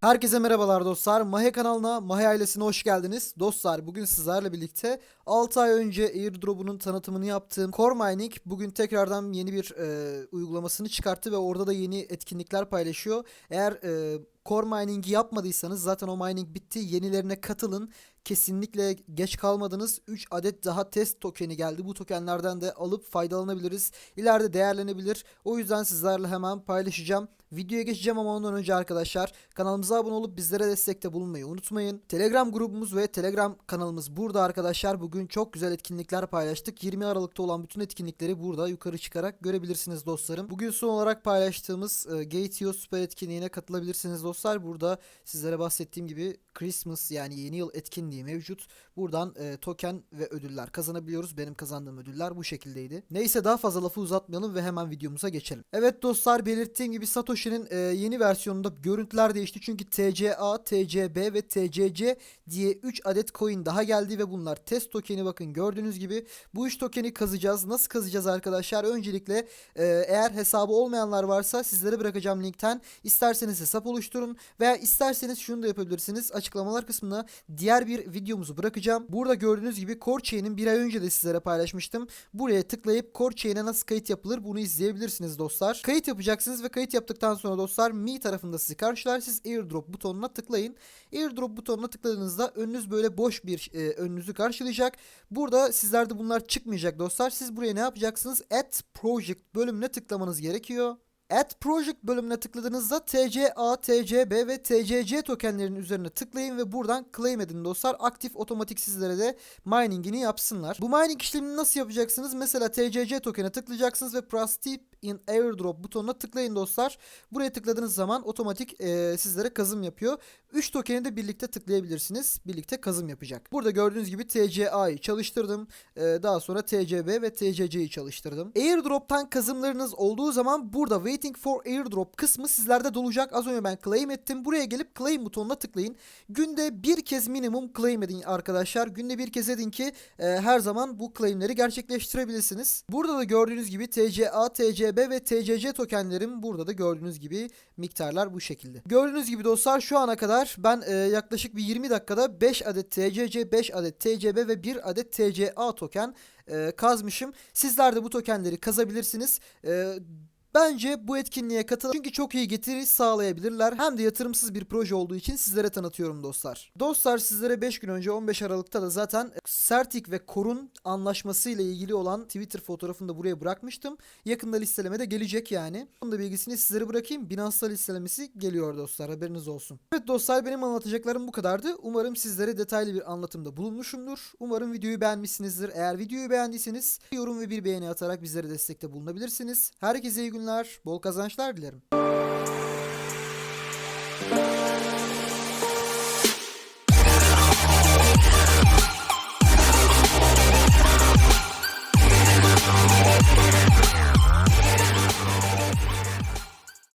Herkese merhabalar dostlar. Mahe kanalına, Mahe ailesine hoş geldiniz. Dostlar bugün sizlerle birlikte 6 ay önce airdrop'unun tanıtımını yaptığım Core Mining bugün tekrardan yeni bir e, uygulamasını çıkarttı ve orada da yeni etkinlikler paylaşıyor. Eğer e, Core Mining'i yapmadıysanız zaten o mining bitti. Yenilerine katılın. Kesinlikle geç kalmadınız. 3 adet daha test tokeni geldi. Bu tokenlerden de alıp faydalanabiliriz. İleride değerlenebilir. O yüzden sizlerle hemen paylaşacağım. Videoya geçeceğim ama ondan önce arkadaşlar kanalımıza abone olup bizlere destekte bulunmayı unutmayın. Telegram grubumuz ve Telegram kanalımız burada arkadaşlar. Bugün çok güzel etkinlikler paylaştık. 20 Aralık'ta olan bütün etkinlikleri burada yukarı çıkarak görebilirsiniz dostlarım. Bugün son olarak paylaştığımız e, Gateo süper etkinliğine katılabilirsiniz dostlar. Burada sizlere bahsettiğim gibi Christmas yani yeni yıl etkinliği mevcut. Buradan e, token ve ödüller kazanabiliyoruz. Benim kazandığım ödüller bu şekildeydi. Neyse daha fazla lafı uzatmayalım ve hemen videomuza geçelim. Evet dostlar belirttiğim gibi Satoshi'nin e, yeni versiyonunda görüntüler değişti. Çünkü TCA, TCB ve TCC diye 3 adet coin daha geldi ve bunlar test tokeni bakın gördüğünüz gibi. Bu 3 tokeni kazacağız. Nasıl kazacağız arkadaşlar? Öncelikle e, eğer hesabı olmayanlar varsa sizlere bırakacağım linkten isterseniz hesap oluşturun veya isterseniz şunu da yapabilirsiniz. Açıklamalar kısmına diğer bir videomuzu bırakacağım. Burada gördüğünüz gibi Chain'in bir ay önce de sizlere paylaşmıştım. Buraya tıklayıp Chain'e nasıl kayıt yapılır bunu izleyebilirsiniz dostlar. Kayıt yapacaksınız ve kayıt yaptıktan sonra dostlar Mi tarafında sizi karşılar. Siz airdrop butonuna tıklayın. Airdrop butonuna tıkladığınızda önünüz böyle boş bir e, önünüzü karşılayacak. Burada sizlerde bunlar çıkmayacak dostlar. Siz buraya ne yapacaksınız? Add Project bölümüne tıklamanız gerekiyor. Add Project bölümüne tıkladığınızda TCA, TCB ve TCC tokenlerinin üzerine tıklayın ve buradan claim edin dostlar. Aktif otomatik sizlere de miningini yapsınlar. Bu mining işlemini nasıl yapacaksınız? Mesela TCC tokene tıklayacaksınız ve Proceed in Airdrop butonuna tıklayın dostlar. Buraya tıkladığınız zaman otomatik e, sizlere kazım yapıyor. 3 tokeni de birlikte tıklayabilirsiniz. Birlikte kazım yapacak. Burada gördüğünüz gibi TCA'yı çalıştırdım. E, daha sonra TCB ve TCC'yi çalıştırdım. Airdrop'tan kazımlarınız olduğu zaman burada Waiting for Airdrop kısmı sizlerde dolacak. Az önce ben claim ettim. Buraya gelip claim butonuna tıklayın. Günde bir kez minimum claim edin arkadaşlar. Günde bir kez edin ki e, her zaman bu claimleri gerçekleştirebilirsiniz. Burada da gördüğünüz gibi TCA, TCB ve TCC tokenlerim burada da gördüğünüz gibi miktarlar bu şekilde. Gördüğünüz gibi dostlar şu ana kadar ben e, yaklaşık bir 20 dakikada 5 adet TCC, 5 adet TCB ve 1 adet TCA token e, kazmışım. Sizler de bu tokenleri kazabilirsiniz. E, Bence bu etkinliğe katılın çünkü çok iyi getiri sağlayabilirler. Hem de yatırımsız bir proje olduğu için sizlere tanıtıyorum dostlar. Dostlar sizlere 5 gün önce 15 Aralık'ta da zaten Sertik ve Korun anlaşması ile ilgili olan Twitter fotoğrafını da buraya bırakmıştım. Yakında listeleme de gelecek yani. Bunun da bilgisini sizlere bırakayım. Binance'da listelemesi geliyor dostlar haberiniz olsun. Evet dostlar benim anlatacaklarım bu kadardı. Umarım sizlere detaylı bir anlatımda bulunmuşumdur. Umarım videoyu beğenmişsinizdir. Eğer videoyu beğendiyseniz yorum ve bir beğeni atarak bizlere destekte bulunabilirsiniz. Herkese iyi günler, bol kazançlar dilerim.